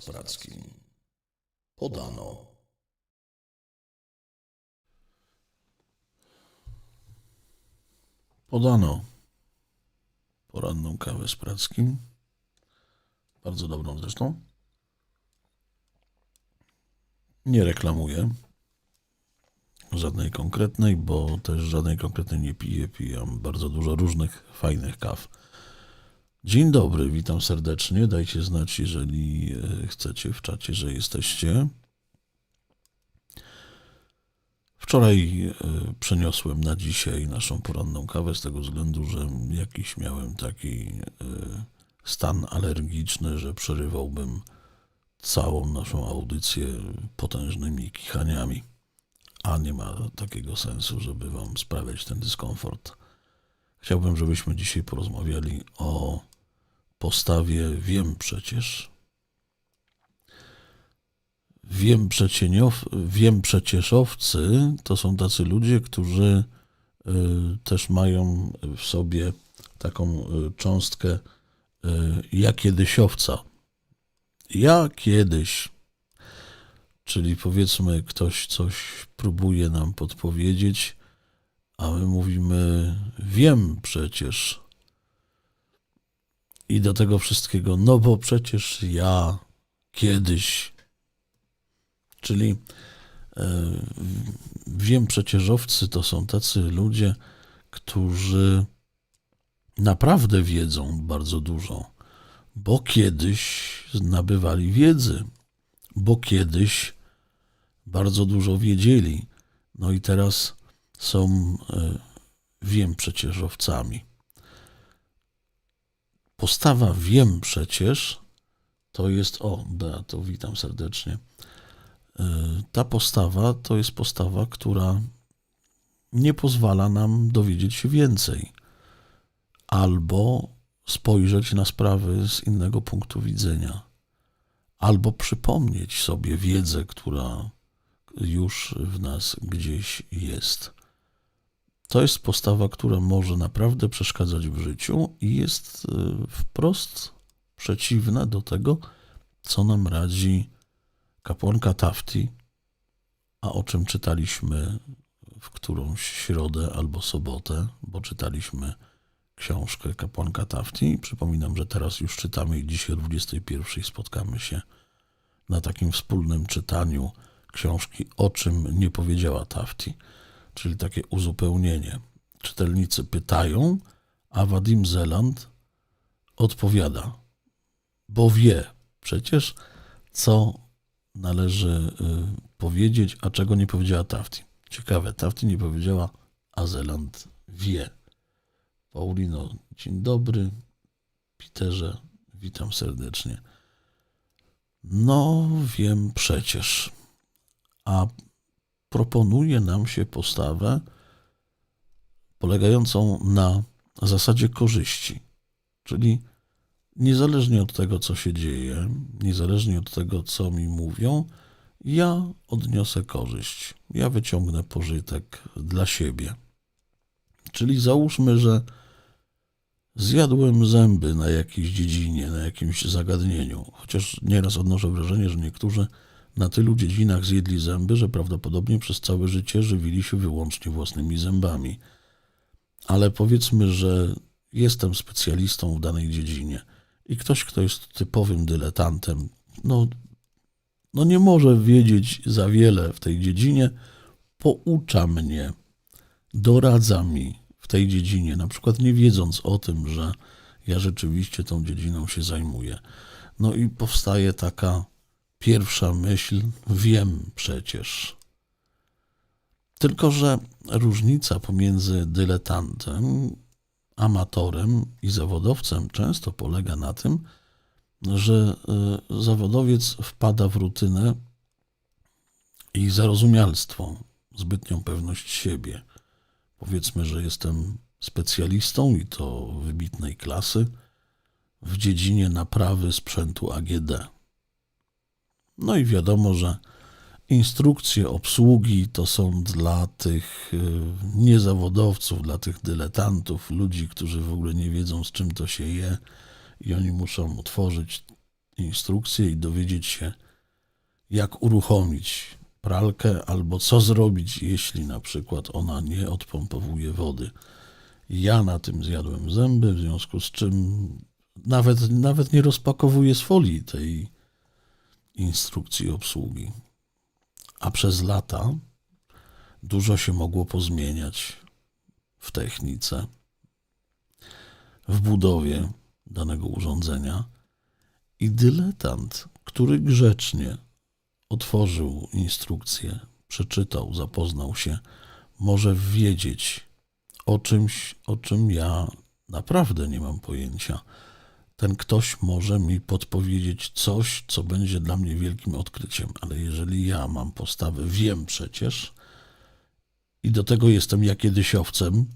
Poranna kawa z Prackim. Podano. Podano poranną kawę z Prackim. Bardzo dobrą zresztą. Nie reklamuję żadnej konkretnej, bo też żadnej konkretnej nie piję. Pijam bardzo dużo różnych fajnych kaw. Dzień dobry, witam serdecznie. Dajcie znać, jeżeli e, chcecie w czacie, że jesteście. Wczoraj e, przeniosłem na dzisiaj naszą poranną kawę z tego względu, że jakiś miałem taki e, stan alergiczny, że przerywałbym całą naszą audycję potężnymi kichaniami. A nie ma takiego sensu, żeby Wam sprawiać ten dyskomfort. Chciałbym, żebyśmy dzisiaj porozmawiali o postawie Wiem przecież. Wiem, przecieniow, wiem przecieszowcy to są tacy ludzie, którzy y, też mają w sobie taką y, cząstkę y, ja kiedysiowca. Ja kiedyś, czyli powiedzmy ktoś coś próbuje nam podpowiedzieć, a my mówimy wiem przecież. I do tego wszystkiego, no bo przecież ja kiedyś Czyli e, wiem, przecieżowcy to są tacy ludzie, którzy naprawdę wiedzą bardzo dużo, bo kiedyś nabywali wiedzy, bo kiedyś bardzo dużo wiedzieli. No i teraz są, e, wiem, przecieżowcami. Postawa wiem przecież to jest, o, Beato, witam serdecznie ta postawa to jest postawa, która nie pozwala nam dowiedzieć się więcej albo spojrzeć na sprawy z innego punktu widzenia, albo przypomnieć sobie wiedzę, która już w nas gdzieś jest. To jest postawa, która może naprawdę przeszkadzać w życiu i jest e, wprost przeciwna do tego, co nam radzi kapłanka Tafti, a o czym czytaliśmy w którąś środę albo sobotę, bo czytaliśmy książkę kapłanka Tafti. Przypominam, że teraz już czytamy i dzisiaj o 21 spotkamy się na takim wspólnym czytaniu książki O czym nie powiedziała Tafti, czyli takie uzupełnienie. Czytelnicy pytają, a Wadim Zeland odpowiada, bo wie przecież, co należy y, powiedzieć, a czego nie powiedziała Tafti. Ciekawe, Tafti nie powiedziała, a Zeland wie. Paulino, dzień dobry. Peterze, witam serdecznie. No, wiem przecież. A proponuje nam się postawę polegającą na zasadzie korzyści, czyli niezależnie od tego, co się dzieje, niezależnie od tego, co mi mówią, ja odniosę korzyść, ja wyciągnę pożytek dla siebie. Czyli załóżmy, że zjadłem zęby na jakiejś dziedzinie, na jakimś zagadnieniu, chociaż nieraz odnoszę wrażenie, że niektórzy na tylu dziedzinach zjedli zęby, że prawdopodobnie przez całe życie żywili się wyłącznie własnymi zębami. Ale powiedzmy, że jestem specjalistą w danej dziedzinie i ktoś, kto jest typowym dyletantem, no, no nie może wiedzieć za wiele w tej dziedzinie, poucza mnie, doradza mi w tej dziedzinie, na przykład nie wiedząc o tym, że ja rzeczywiście tą dziedziną się zajmuję. No i powstaje taka pierwsza myśl, wiem przecież. Tylko, że różnica pomiędzy dyletantem amatorem i zawodowcem często polega na tym, że y, zawodowiec wpada w rutynę i zarozumialstwo, zbytnią pewność siebie. Powiedzmy, że jestem specjalistą i to wybitnej klasy w dziedzinie naprawy sprzętu AGD. No i wiadomo, że Instrukcje obsługi to są dla tych y, niezawodowców, dla tych dyletantów, ludzi, którzy w ogóle nie wiedzą, z czym to się je, i oni muszą otworzyć instrukcję i dowiedzieć się, jak uruchomić pralkę albo co zrobić, jeśli na przykład ona nie odpompowuje wody. Ja na tym zjadłem zęby, w związku z czym nawet, nawet nie rozpakowuję z folii tej instrukcji obsługi. A przez lata dużo się mogło pozmieniać w technice, w budowie danego urządzenia i dyletant, który grzecznie otworzył instrukcję, przeczytał, zapoznał się, może wiedzieć o czymś, o czym ja naprawdę nie mam pojęcia. Ten ktoś może mi podpowiedzieć coś, co będzie dla mnie wielkim odkryciem, ale jeżeli ja mam postawę, wiem przecież, i do tego jestem ja kiedysiowcem,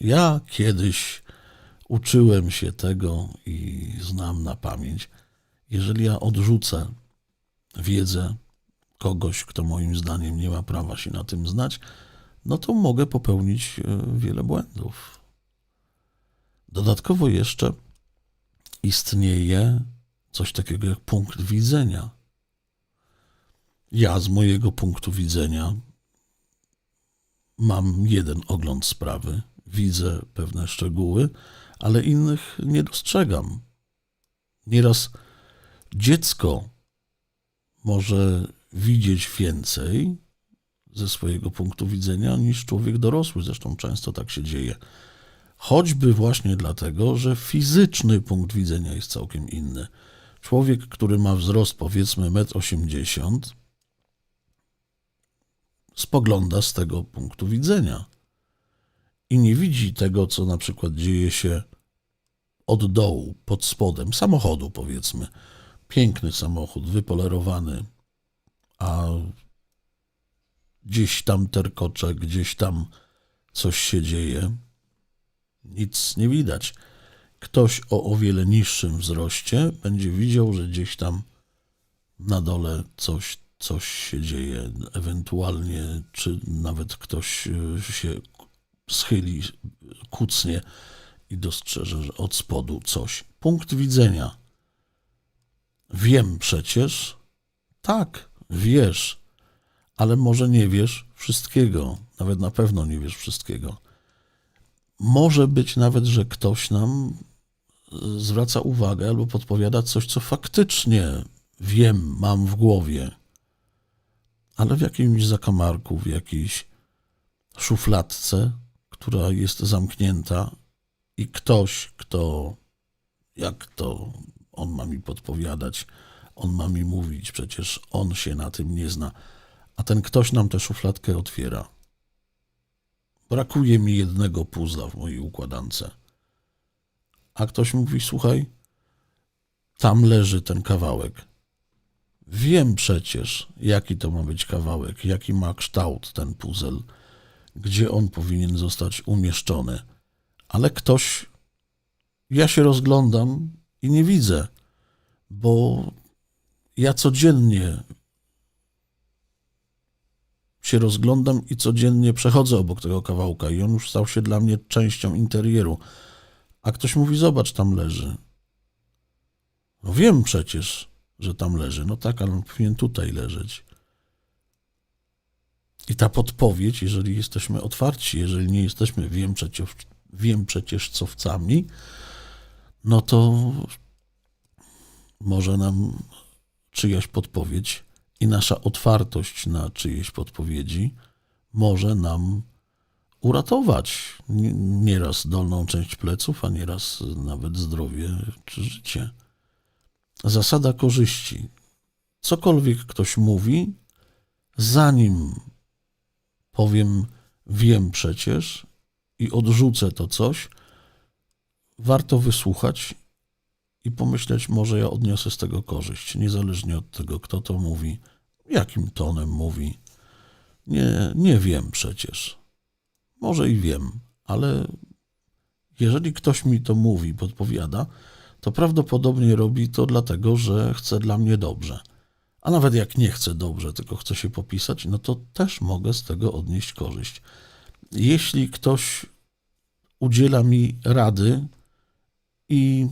ja kiedyś uczyłem się tego i znam na pamięć. Jeżeli ja odrzucę wiedzę kogoś, kto moim zdaniem nie ma prawa się na tym znać, no to mogę popełnić e, wiele błędów. Dodatkowo jeszcze istnieje coś takiego jak punkt widzenia. Ja z mojego punktu widzenia mam jeden ogląd sprawy, widzę pewne szczegóły, ale innych nie dostrzegam. Nieraz dziecko może widzieć więcej ze swojego punktu widzenia niż człowiek dorosły. Zresztą często tak się dzieje. Choćby właśnie dlatego, że fizyczny punkt widzenia jest całkiem inny. Człowiek, który ma wzrost powiedzmy 1,80 m, spogląda z tego punktu widzenia i nie widzi tego, co na przykład dzieje się od dołu, pod spodem samochodu, powiedzmy. Piękny samochód, wypolerowany, a gdzieś tam terkocze, gdzieś tam coś się dzieje. Nic nie widać. Ktoś o o wiele niższym wzroście będzie widział, że gdzieś tam na dole coś, coś się dzieje. Ewentualnie, czy nawet ktoś e, się schyli, kucnie i dostrzeże, że od spodu coś. Punkt widzenia. Wiem przecież, tak, wiesz, ale może nie wiesz wszystkiego, nawet na pewno nie wiesz wszystkiego. Może być nawet, że ktoś nam e, zwraca uwagę albo podpowiada coś, co faktycznie wiem, mam w głowie, ale w jakimś zakamarku, w jakiejś szufladce, która jest zamknięta i ktoś, kto, jak to on ma mi podpowiadać, on ma mi mówić, przecież on się na tym nie zna, a ten ktoś nam tę szufladkę otwiera. Brakuje mi jednego puzla w mojej układance. A ktoś mówi: Słuchaj, tam leży ten kawałek. Wiem przecież, jaki to ma być kawałek, jaki ma kształt ten puzzle, gdzie on powinien zostać umieszczony. Ale ktoś, ja się rozglądam i nie widzę, bo ja codziennie się rozglądam i codziennie przechodzę obok tego kawałka i on już stał się dla mnie częścią interieru. A ktoś mówi, zobacz, tam leży. No wiem przecież, że tam leży. No tak, ale on powinien tutaj leżeć. I ta podpowiedź, jeżeli jesteśmy otwarci, jeżeli nie jesteśmy wiem przecież, wiem przecież cowcami, no to może nam czyjaś podpowiedź i nasza otwartość na czyjeś podpowiedzi może nam uratować nie- nieraz dolną część pleców, a nieraz nawet zdrowie czy życie. Zasada korzyści. Cokolwiek ktoś mówi, zanim powiem wiem przecież i odrzucę to coś, warto wysłuchać i pomyśleć, może ja odniosę z tego korzyść, niezależnie od tego, kto to mówi, jakim tonem mówi. Nie, nie wiem przecież. Może i wiem, ale jeżeli ktoś mi to mówi, podpowiada, to prawdopodobnie robi to dlatego, że chce dla mnie dobrze. A nawet jak nie chce dobrze, tylko chce się popisać, no to też mogę z tego odnieść korzyść. Jeśli ktoś udziela mi rady i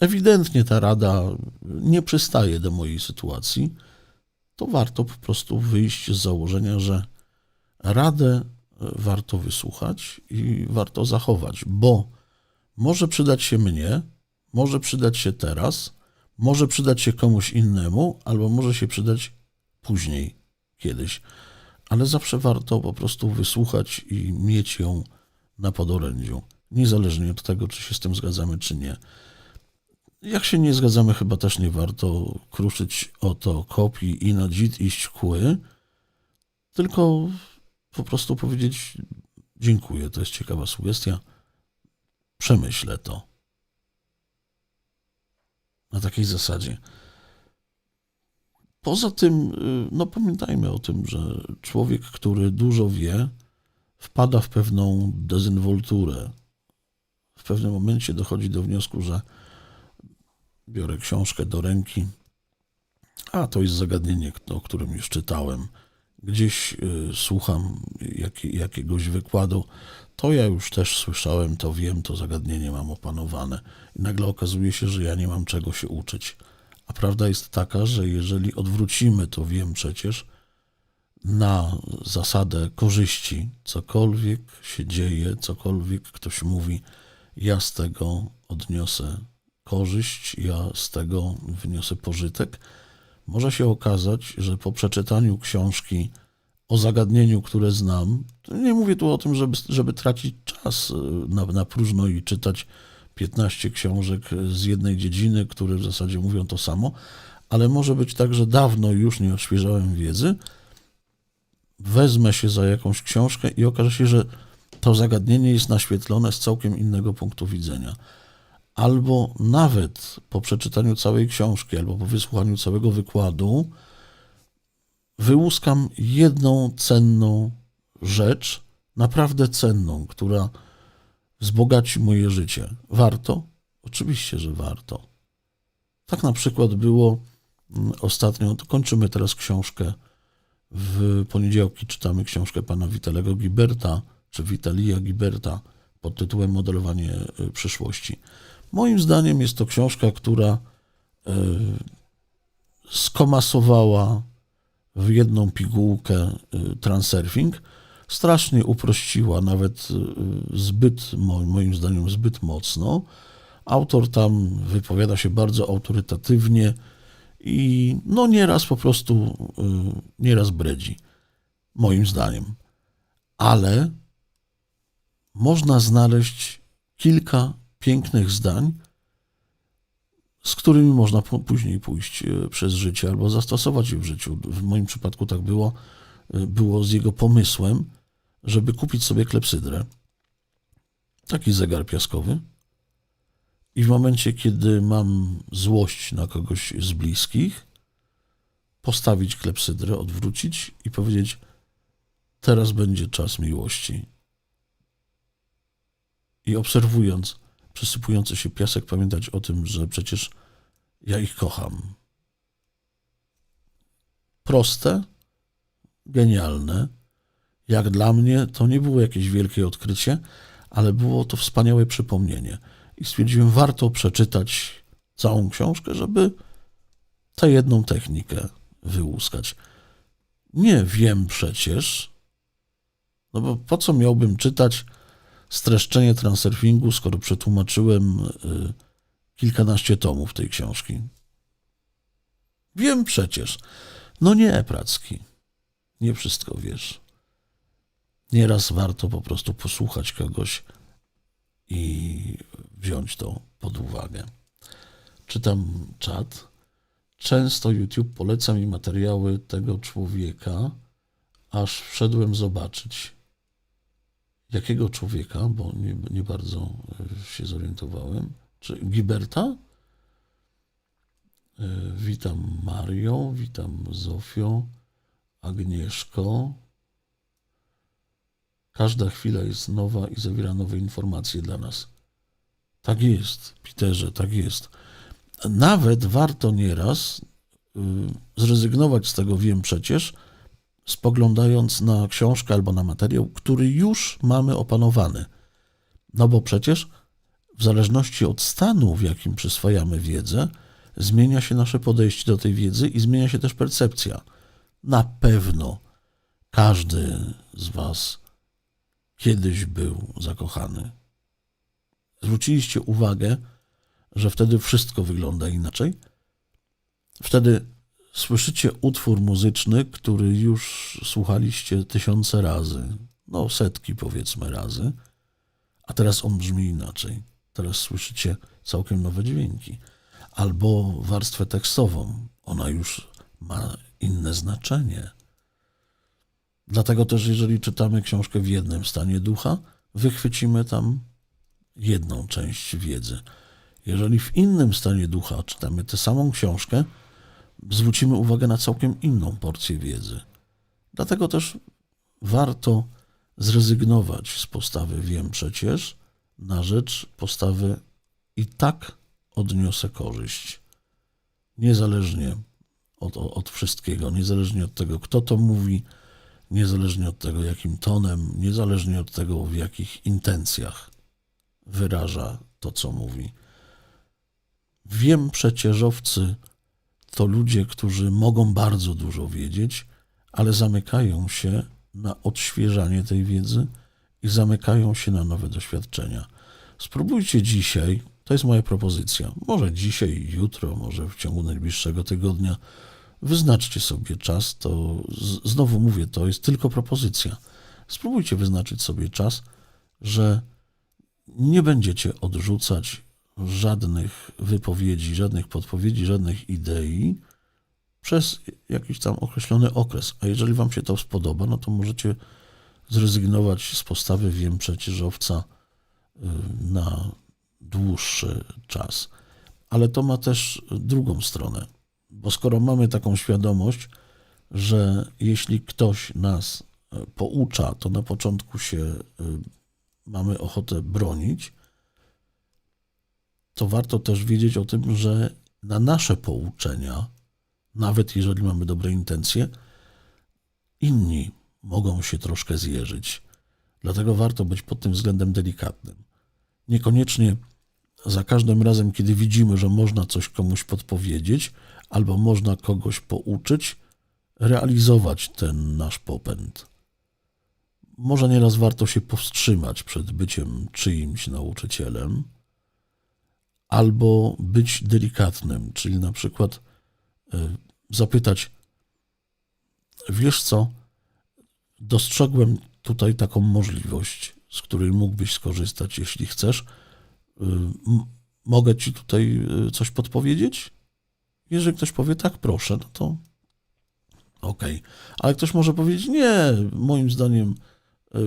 ewidentnie ta rada nie przystaje do mojej sytuacji, to warto po prostu wyjść z założenia, że radę e, warto wysłuchać i warto zachować, bo może przydać się mnie, może przydać się teraz, może przydać się komuś innemu, albo może się przydać później, kiedyś. Ale zawsze warto po prostu wysłuchać i mieć ją na podorędziu, niezależnie od tego, czy się z tym zgadzamy, czy nie. Jak się nie zgadzamy, chyba też nie warto kruszyć o to kopii i na dzid iść kły, tylko po prostu powiedzieć dziękuję, to jest ciekawa sugestia, przemyślę to. Na takiej zasadzie. Poza tym, y, no pamiętajmy o tym, że człowiek, który dużo wie, wpada w pewną dezynwolturę. W pewnym momencie dochodzi do wniosku, że biorę książkę do ręki, a to jest zagadnienie, o którym już czytałem. Gdzieś y, słucham jakie, jakiegoś wykładu, to ja już też słyszałem, to wiem, to zagadnienie mam opanowane. I nagle okazuje się, że ja nie mam czego się uczyć. A prawda jest taka, że jeżeli odwrócimy to wiem przecież na zasadę korzyści, cokolwiek się dzieje, cokolwiek ktoś mówi, ja z tego odniosę korzyść, ja z tego wyniosę pożytek, może się okazać, że po przeczytaniu książki o zagadnieniu, które znam, nie mówię tu o tym, żeby, żeby tracić czas y, na, na próżno i czytać 15 książek z jednej dziedziny, które w zasadzie mówią to samo, ale może być tak, że dawno już nie odświeżałem wiedzy, wezmę się za jakąś książkę i okaże się, że to zagadnienie jest naświetlone z całkiem innego punktu widzenia. Albo nawet po przeczytaniu całej książki, albo po wysłuchaniu całego wykładu, wyłuskam jedną cenną rzecz, naprawdę cenną, która wzbogaci moje życie. Warto? Oczywiście, że warto. Tak na przykład było mm, ostatnio, to kończymy teraz książkę. W poniedziałki czytamy książkę pana Witalego Giberta, czy Witalia Giberta pod tytułem Modelowanie y, przyszłości. Moim zdaniem jest to książka, która y, skomasowała w jedną pigułkę y, transurfing, strasznie uprościła, nawet y, zbyt, mo- moim zdaniem, zbyt mocno. Autor tam wypowiada się bardzo autorytatywnie i no nieraz po prostu, nieraz bredzi, moim zdaniem. Ale można znaleźć kilka pięknych zdań, z którymi można później pójść e, przez życie albo zastosować je w życiu. W moim przypadku tak było, e, było z jego pomysłem, żeby kupić sobie klepsydrę, taki zegar piaskowy i w momencie, kiedy mam złość na kogoś z bliskich, postawić klepsydrę, odwrócić i powiedzieć teraz będzie czas miłości. I obserwując przesypujący się piasek, pamiętać o tym, że przecież ja ich kocham. Proste, genialne. Jak dla mnie to nie było jakieś wielkie odkrycie, ale było to wspaniałe przypomnienie. I stwierdziłem, warto przeczytać całą książkę, żeby tę jedną technikę wyłuskać. Nie wiem przecież, no bo po co miałbym czytać streszczenie transurfingu, skoro przetłumaczyłem y, kilkanaście tomów tej książki. Wiem przecież. No nie, Pracki. Nie wszystko wiesz. Nieraz warto po prostu posłuchać kogoś i wziąć to pod uwagę. Czytam czat. Często YouTube poleca mi materiały tego człowieka, aż wszedłem zobaczyć. Jakiego człowieka, bo nie, nie bardzo e, się zorientowałem. Czy Giberta? E, Witam Mario, witam Zofio, Agnieszko. Każda chwila jest nowa i zawiera nowe informacje dla nas. Tak jest, Peterze, tak jest. Nawet warto nieraz y, zrezygnować z tego, wiem przecież, spoglądając na książkę albo na materiał, który już mamy opanowany. No bo przecież w zależności od stanu, w jakim przyswajamy wiedzę, zmienia się nasze podejście do tej wiedzy i zmienia się też percepcja. Na pewno każdy z Was kiedyś był zakochany. Zwróciliście uwagę, że wtedy wszystko wygląda inaczej? Wtedy słyszycie utwór muzyczny, który już słuchaliście tysiące razy, no setki powiedzmy razy, a teraz on brzmi inaczej. Teraz słyszycie całkiem nowe dźwięki. Albo warstwę tekstową, ona już ma inne znaczenie. Dlatego też, jeżeli czytamy książkę w jednym stanie ducha, wychwycimy tam jedną część wiedzy. Jeżeli w innym stanie ducha czytamy tę samą książkę, zwrócimy uwagę na całkiem inną porcję wiedzy. Dlatego też warto zrezygnować z postawy wiem przecież na rzecz postawy i tak odniosę korzyść. Niezależnie od, od wszystkiego, niezależnie od tego, kto to mówi, niezależnie od tego, jakim tonem, niezależnie od tego, w jakich intencjach wyraża to, co mówi. Wiem przecieżowcy to ludzie, którzy mogą bardzo dużo wiedzieć, ale zamykają się na odświeżanie tej wiedzy i zamykają się na nowe doświadczenia. Spróbujcie dzisiaj, to jest moja propozycja, może dzisiaj, jutro, może w ciągu najbliższego tygodnia, wyznaczcie sobie czas, to znowu mówię, to jest tylko propozycja. Spróbujcie wyznaczyć sobie czas, że nie będziecie odrzucać żadnych wypowiedzi, żadnych podpowiedzi, żadnych idei przez jakiś tam określony okres. A jeżeli Wam się to spodoba, no to możecie zrezygnować z postawy wiem przecieżowca y, na dłuższy czas. Ale to ma też drugą stronę, bo skoro mamy taką świadomość, że jeśli ktoś nas y, poucza, to na początku się y, mamy ochotę bronić, to warto też wiedzieć o tym, że na nasze pouczenia, nawet jeżeli mamy dobre intencje, inni mogą się troszkę zjeżyć. Dlatego warto być pod tym względem delikatnym. Niekoniecznie za każdym razem, kiedy widzimy, że można coś komuś podpowiedzieć albo można kogoś pouczyć, realizować ten nasz popęd. Może nieraz warto się powstrzymać przed byciem czyimś nauczycielem, albo być delikatnym, czyli na przykład y, zapytać: Wiesz co, dostrzegłem tutaj taką możliwość, z której mógłbyś skorzystać, jeśli chcesz. M- Mogę ci tutaj y, coś podpowiedzieć? Jeżeli ktoś powie tak, proszę, no to okej. Ale ktoś może powiedzieć: Nie, moim zdaniem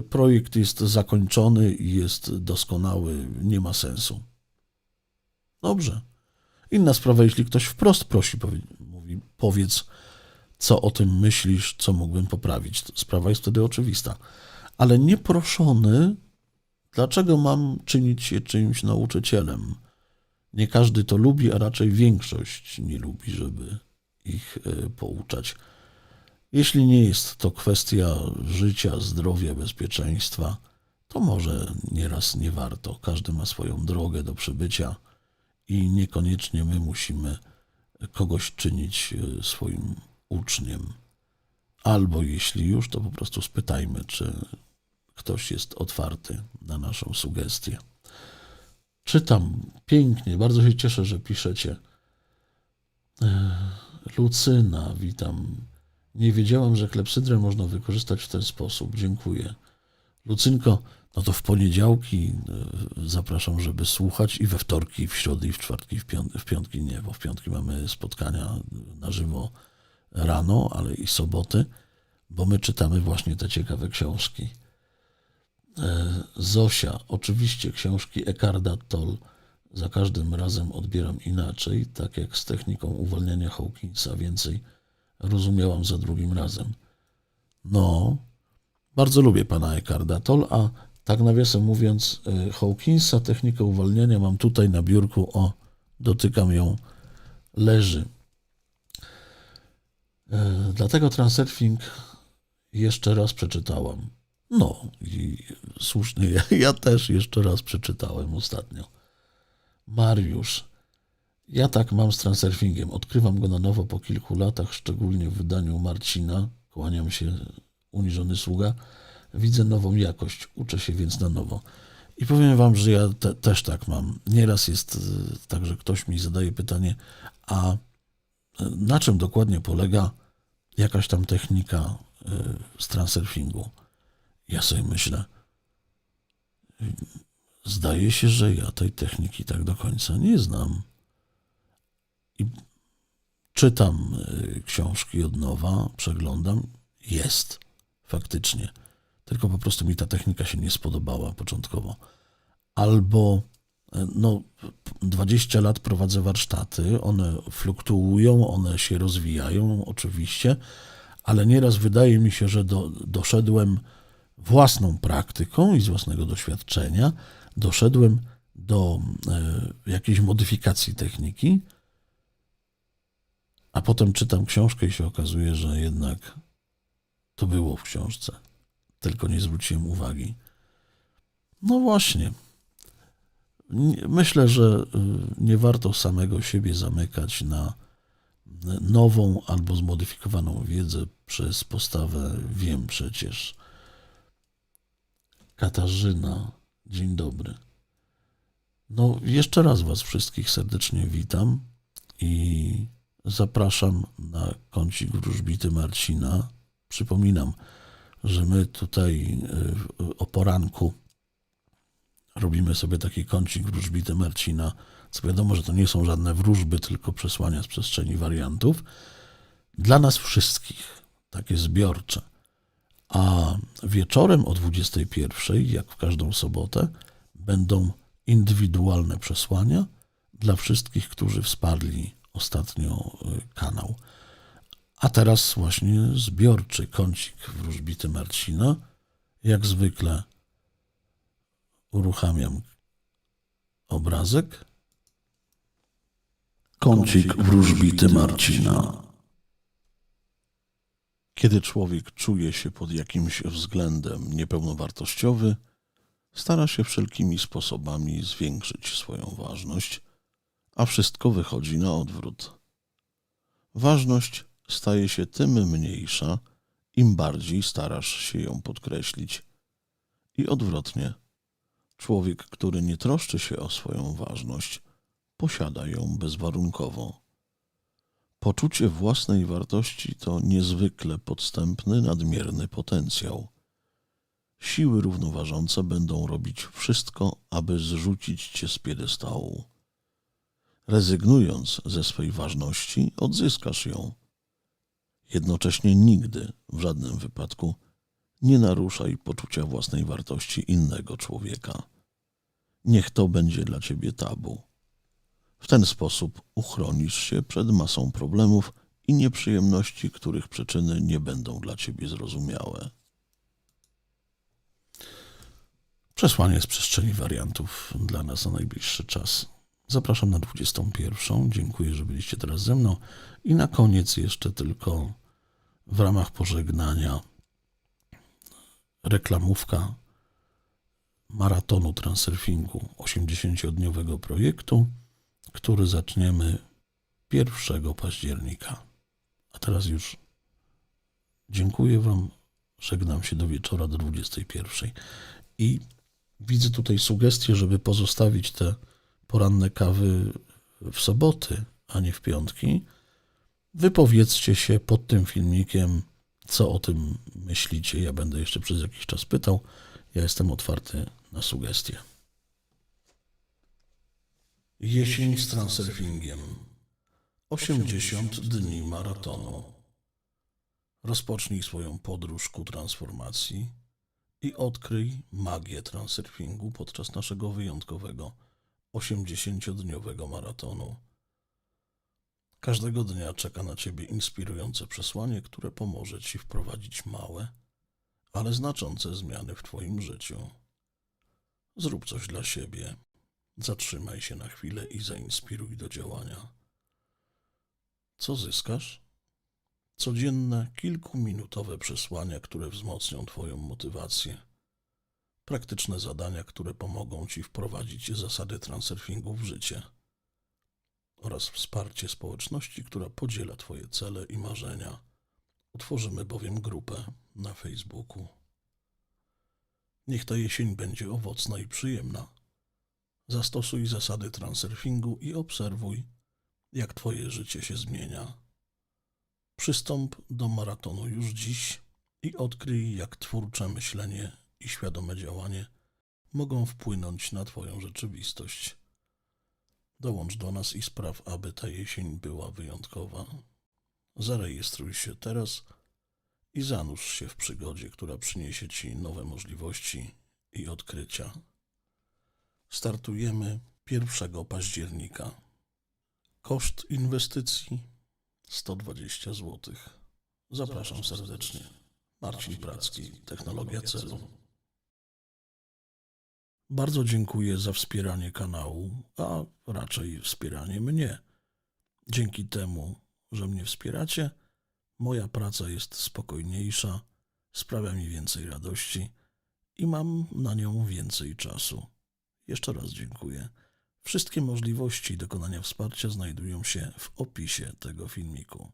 projekt jest zakończony i jest doskonały, nie ma sensu. Dobrze. Inna sprawa, jeśli ktoś wprost prosi, powie, mówi, powiedz, co o tym myślisz, co mógłbym poprawić. Sprawa jest wtedy oczywista. Ale nieproszony, dlaczego mam czynić się czyimś nauczycielem? Nie każdy to lubi, a raczej większość nie lubi, żeby ich e, pouczać. Jeśli nie jest to kwestia życia, zdrowia, bezpieczeństwa, to może nieraz nie warto. Każdy ma swoją drogę do przybycia i niekoniecznie my musimy kogoś czynić e, swoim uczniem. Albo jeśli już, to po prostu spytajmy, czy ktoś jest otwarty na naszą sugestię. Czytam pięknie, bardzo się cieszę, że piszecie. E, Lucyna, witam. Nie wiedziałam, że klepsydrę można wykorzystać w ten sposób. Dziękuję. Lucynko, no to w poniedziałki e, zapraszam, żeby słuchać i we wtorki, w środy, i w czwartki, w, piąt, w piątki nie, bo w piątki mamy spotkania na żywo rano, ale i soboty, bo my czytamy właśnie te ciekawe książki. E, Zosia, oczywiście książki Ekarda Toll za każdym razem odbieram inaczej, tak jak z techniką uwalniania Hawkinsa, więcej rozumiałam za drugim razem. No, bardzo lubię pana Ekarda Toll, a tak nawiasem mówiąc, e, Hawkinsa, technikę uwalniania mam tutaj na biurku, o, dotykam ją, leży. E, Dlatego Transurfing jeszcze raz przeczytałam. No i słusznie, ja, ja też jeszcze raz przeczytałem ostatnio. Mariusz. Ja tak mam z transurfingiem. Odkrywam go na nowo po kilku latach, szczególnie w wydaniu Marcina. Kłaniam się, uniżony sługa. Widzę nową jakość. Uczę się więc na nowo. I powiem wam, że ja te, też tak mam. Nieraz jest y, tak, że ktoś mi zadaje pytanie, a y, na czym dokładnie polega jakaś tam technika y, z transurfingu? Ja sobie myślę, zdaje się, że ja tej techniki tak do końca nie znam. I czytam książki od nowa, przeglądam. Jest, faktycznie. Tylko po prostu mi ta technika się nie spodobała początkowo. Albo y, no, p- 20 lat prowadzę warsztaty, one fluktuują, one się rozwijają oczywiście, ale nieraz wydaje mi się, że do, doszedłem własną praktyką i z własnego doświadczenia, doszedłem do e, jakiejś modyfikacji techniki, a potem czytam książkę i się okazuje, że jednak to było w książce, tylko nie zwróciłem uwagi. No właśnie. Nie- Myślę, że y, nie warto samego siebie zamykać na nową albo zmodyfikowaną wiedzę przez postawę wiem przecież. Katarzyna, dzień dobry. No, jeszcze raz Was wszystkich serdecznie witam i zapraszam na kącik wróżbity Marcina. Przypominam, że my tutaj y, o poranku robimy sobie taki kącik wróżbity Marcina. Co wiadomo, że to nie są żadne wróżby, tylko przesłania z przestrzeni wariantów. Dla nas wszystkich, takie zbiorcze. A wieczorem o 21, jak w każdą sobotę, będą indywidualne przesłania dla wszystkich, którzy wsparli ostatnio y, kanał. A teraz właśnie zbiorczy kącik wróżbity Marcina. Jak zwykle uruchamiam obrazek. Kącik wróżbity Marcina. Kiedy człowiek czuje się pod jakimś względem niepełnowartościowy, stara się wszelkimi sposobami zwiększyć swoją ważność, a wszystko wychodzi na odwrót. Ważność staje się tym mniejsza, im bardziej starasz się ją podkreślić. I odwrotnie. Człowiek, który nie troszczy się o swoją ważność, posiada ją bezwarunkowo. Poczucie własnej wartości to niezwykle podstępny, nadmierny potencjał. Siły równoważące będą robić wszystko, aby zrzucić cię z piedestału. Rezygnując ze swej ważności, odzyskasz ją. Jednocześnie nigdy, w żadnym wypadku, nie naruszaj poczucia własnej wartości innego człowieka. Niech to będzie dla ciebie tabu. W ten sposób uchronisz się przed masą problemów i nieprzyjemności, których przyczyny nie będą dla ciebie zrozumiałe. Przesłanie z przestrzeni wariantów dla nas na najbliższy czas. Zapraszam na 21. Dziękuję, że byliście teraz ze mną. I na koniec jeszcze tylko w ramach pożegnania reklamówka maratonu transurfingu 80-dniowego projektu który zaczniemy 1 października. A teraz już dziękuję Wam. Żegnam się do wieczora do 21. I widzę tutaj sugestię, żeby pozostawić te poranne kawy w soboty, a nie w piątki. Wypowiedzcie się pod tym filmikiem, co o tym myślicie. Ja będę jeszcze przez jakiś czas pytał. Ja jestem otwarty na sugestie. Jesień z transurfingiem. 80 dni maratonu. Rozpocznij swoją podróż ku transformacji i odkryj magię transurfingu podczas naszego wyjątkowego 80-dniowego maratonu. Każdego dnia czeka na Ciebie inspirujące przesłanie, które pomoże Ci wprowadzić małe, ale znaczące zmiany w Twoim życiu. Zrób coś dla siebie. Zatrzymaj się na chwilę i zainspiruj do działania. Co zyskasz? Codzienne, kilkuminutowe przesłania, które wzmocnią Twoją motywację. praktyczne zadania, które pomogą Ci wprowadzić zasady transurfingu w życie oraz wsparcie społeczności, która podziela Twoje cele i marzenia. Utworzymy bowiem grupę na Facebooku. Niech ta jesień będzie owocna i przyjemna. Zastosuj zasady transurfingu i obserwuj, jak Twoje życie się zmienia. Przystąp do maratonu już dziś i odkryj, jak twórcze myślenie i świadome działanie mogą wpłynąć na Twoją rzeczywistość. Dołącz do nas i spraw, aby ta jesień była wyjątkowa. Zarejestruj się teraz i zanurz się w przygodzie, która przyniesie Ci nowe możliwości i odkrycia. Startujemy 1 października. Koszt inwestycji 120 zł. Zapraszam serdecznie. Marcin Pracki, Technologia Celu. Bardzo dziękuję za wspieranie kanału, a raczej wspieranie mnie. Dzięki temu, że mnie wspieracie, moja praca jest spokojniejsza, sprawia mi więcej radości i mam na nią więcej czasu. Jeszcze raz dziękuję. Wszystkie możliwości dokonania wsparcia znajdują się w opisie tego filmiku.